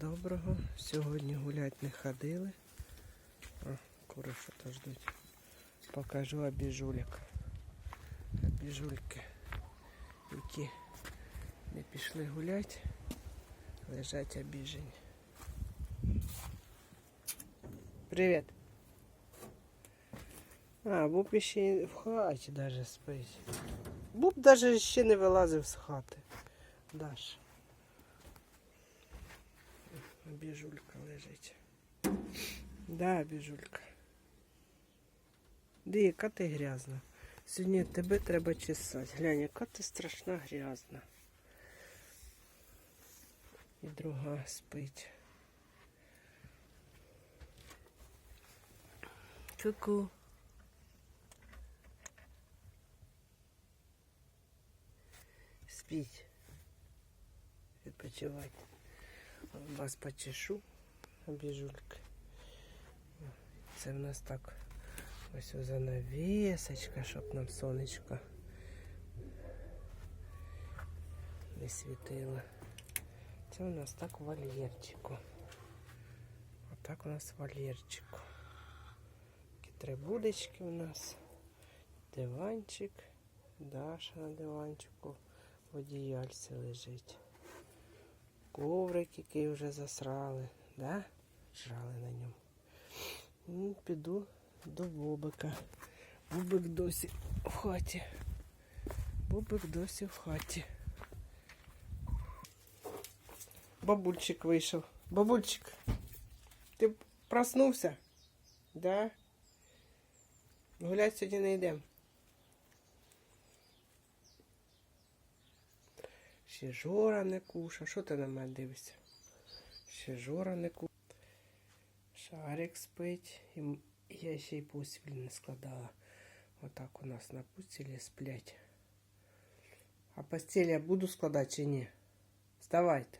доброго. Сьогодні гулять не ходили. А, кури що-то ждуть. Покажу обіжулік. Обіжульки, які не пішли гулять, лежать обіжені. Привіт. А, Буб ще в хаті даже спить. Буб даже ще не вилазив з хати. Даш. Біжулька лежить. Да, біжулька. Ди, яка ти грязна. Сьогодні тебе треба чесати. Глянь, яка ти страшна грязна. І друга спить. Ку-ку. Спіть. Відпочивайте. Вас почешу, обіжульки. Це в нас так ось занавесочка, щоб нам сонечко не світило. Це у нас так вольєрчику. Отак у нас вольєрчику. Такі три будочки у нас. Диванчик. Даша на диванчику в одіяльці лежить. Коврик, який вже засрали, да? Жрали на ньому. Ну, піду до Бобика. Бобик досі в хаті. Бобик досі в хаті. Бабульчик вийшов. Бабульчик, ти проснувся? Да? Гулять сьогодні не йдемо. Ще Жора не куша. Що ти на мене дивишся? Ще Жора не куша. Шарик спить. І я ще й постіль не складала. Отак у нас на постілі сплять. А постіль я буду складати чи ні? Вставайте.